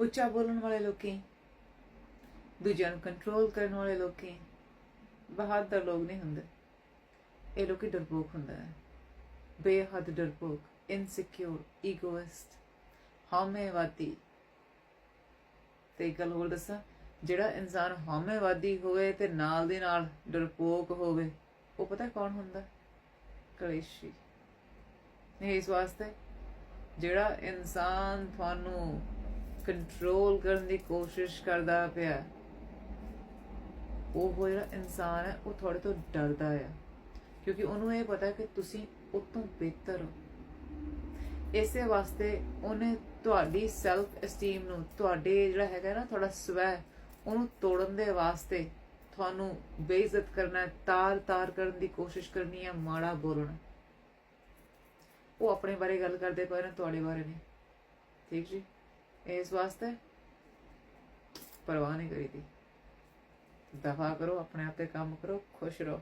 ਉੱਚਾ ਬੋਲਣ ਵਾਲੇ ਲੋਕੀ, ਦੂਜਿਆਂ ਨੂੰ ਕੰਟਰੋਲ ਕਰਨ ਵਾਲੇ ਲੋਕੀ, ਬਹਾਦਰ ਲੋਕ ਨਹੀਂ ਹੁੰਦੇ। ਇਹ ਲੋਕੀ ਡਰਪੋਕ ਹੁੰਦਾ ਹੈ ਬੇਹੱਦ ਡਰਪੋਕ ਇਨਸਿਕਿਉਰ ਈਗੋਇਸਟ ਹਉਮੈਵਾਦੀ। ਤੇ ਇੱਕ ਗੱਲ ਹੋਰ ਦੱਸਾਂ, ਜਿਹੜਾ ਇਨਸਾਨ ਹਉਮੈਵਾਦੀ ਹੋਵੇ ਤੇ ਨਾਲ ਦੇ ਨਾਲ ਡਰਪੋਕ ਹੋਵੇ, ਉਹ ਪਤਾ ਕੌਣ ਹੁੰਦਾ? ਕਲੇਸ਼ੀ। ਇਹ ਇਸ ਵਾਸਤੇ ਜਿਹੜਾ ਇਨਸਾਨ ਤੁਹਾਨੂੰ ਕੰਟਰੋਲ ਕਰਨ ਦੀ ਕੋਸ਼ਿਸ਼ ਕਰਦਾ ਪਿਆ। ਉਹ ਜਿਹੜਾ ਇਨਸਾਨ ਹੈ, ਉਹ ਤੁਹਾਡੇ ਤੋਂ ਡਰਦਾ ਆ। ਕਿਉਂਕਿ ਉਹਨੂੰ ਇਹ ਪਤਾ ਕਿ ਤੁਸੀਂ ਉਹ ਤੋਂ ਬਿਹਤਰ ਹੋ। ਇਸੇ ਵਾਸਤੇ ਉਹਨੇ ਤੁਹਾਡੀ ਸੈਲਫ ਐਸਟੀਮ ਨੂੰ, ਤੁਹਾਡੇ ਜਿਹੜਾ ਹੈਗਾ ਨਾ, ਤੁਹਾਡਾ ਸਵੈ, ਉਹਨੂੰ ਤੋੜਨ ਦੇ ਵਾਸਤੇ ਤੁਹਾਨੂੰ ਬੇਇੱਜ਼ਤ ਕਰਨਾ ਤਾਰ-ਤਾਰ ਕਰਨ ਦੀ ਕੋਸ਼ਿਸ਼ ਕਰਨੀ ਹੈ, ਮਾੜਾ ਬੋਲਣਾ। ਉਹ ਆਪਣੇ ਬਾਰੇ ਗੱਲ ਕਰਦੇ ਪਏ ਨੇ, ਤੁਹਾਡੇ ਬਾਰੇ ਨਹੀਂ ਠੀਕ ਜੀ? ਇਸ ਵਾਸਤੇ ਪਰਵਾਹ ਨਹੀਂ ਕਰੀਦੀ। ਦਫਾ ਕਰੋ ਆਪਣੇ ਆਪ ਤੇ ਕੰਮ ਕਰੋ ਖੁਸ਼ ਰਹੋ।